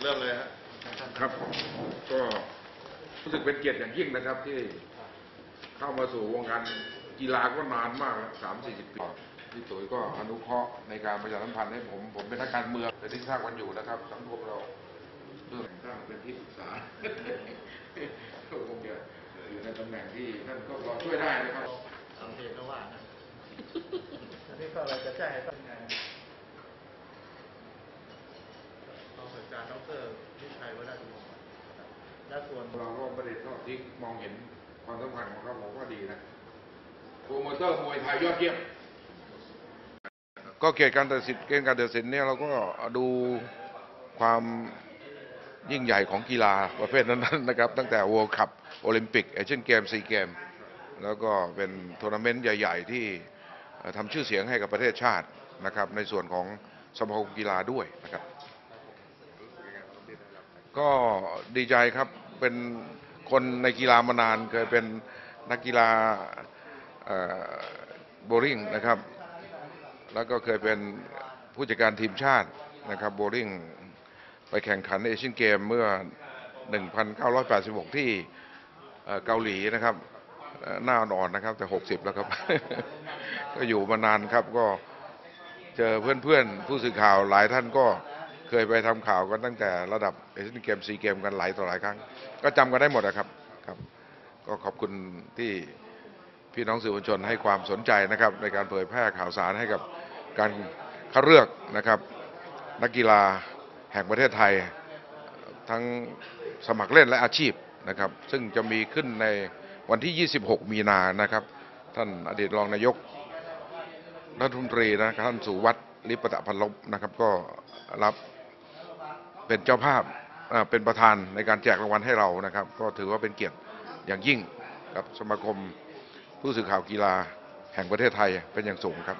เริ่มเลยฮะครับ ก็รู้สึกเป็นเกียรติอย่างยิ่งนะครับที่เข้ามาสู่วงการกีฬาก็นานมากสามสี่สิบปีพี่ตุ๋ยก็อนุเคราะห์ในการประชาสัมพันธ์ให้ผม ผมเป็นนักการเมืองแต่ที่ทราบกันอยู่นะครับ สังคมเราเรื่องสร้างเป็นที่ปรึกษาก็คงจะอยู่ในตำแหน่งที่ท่านก็พอช่วยได้นะครับทำเพลงก็ว่านะอันนี้ก็เราจะแจ้งให้ต้งงานเอาเหตุการณ์ ดรวิชัยวัฒนวงศ์และส่วนเราก็ไม่ได้ทอดทิ้งมองเห็นความสำคัญของเขาผมว่าดีนะโปรโมเตอร์มวยไทยยอดเยี่ยม ก็เกณฑ์การตัดสินเกณฑ์การตัดสินเนี่ยเราก็ดูความยิ่งใหญ่ของกีฬาประเภทนั้นๆนะครับ ตั้งแต่ World Cup โอลิมปิกเอเชียนเกมซีเกม แล้วก็เป็นทัวร์นาเมนต์ใหญ่ ๆ ที่เอ่อทำชื่อเสียงให้กับประเทศชาตินะครับ ในส่วนของสมาคมกีฬาด้วยนะครับ ก็ดีใจครับเป็นคนในกีฬามานานเคยเป็นนักกีฬาโบลิ่งนะครับ แล้วก็เคยเป็นผู้จัดการทีมชาตินะครับโบลิ่งไปแข่งขันเอเชียนเกมเมื่อ 1986 ที่เอ่เกาหลีนะครับ หน้าอ่อนนะครับ แต่ 60 แล้วครับ ก็อยู่มานานครับก็เจอเพื่อนๆ ผู้สื่อข่าวหลายท่านก็ เคยไปทำข่าวกันตั้งแต่ระดับเอเชียนเกมซีเกมกันหลายต่อหลายครั้ง ก็จำกันได้หมดนะครับครับ ก็ขอบคุณที่พี่น้องสื่อมวลชนให้ความสนใจนะครับ ในการเผยแพร่ข่าวสารให้กับการคัดเลือกนะครับ นักกีฬาแห่งประเทศไทย ทั้งสมัครเล่นและอาชีพนะครับ ซึ่งจะมีขึ้นในวันที่ 26 มีนานะครับ ท่านอดีตรองนายกรัฐมนตรีนะครับท่านสุวัต ลิปตะพันลบนะครับ ก็รับเป็นเจ้าภาพเป็นประธานในการแจกรางวัลให้เรานะครับ ก็ถือว่าเป็นเกียรติอย่างยิ่งกับสมาคมผู้สื่อข่าวกีฬาแห่งประเทศไทยเป็นอย่างสูงครับ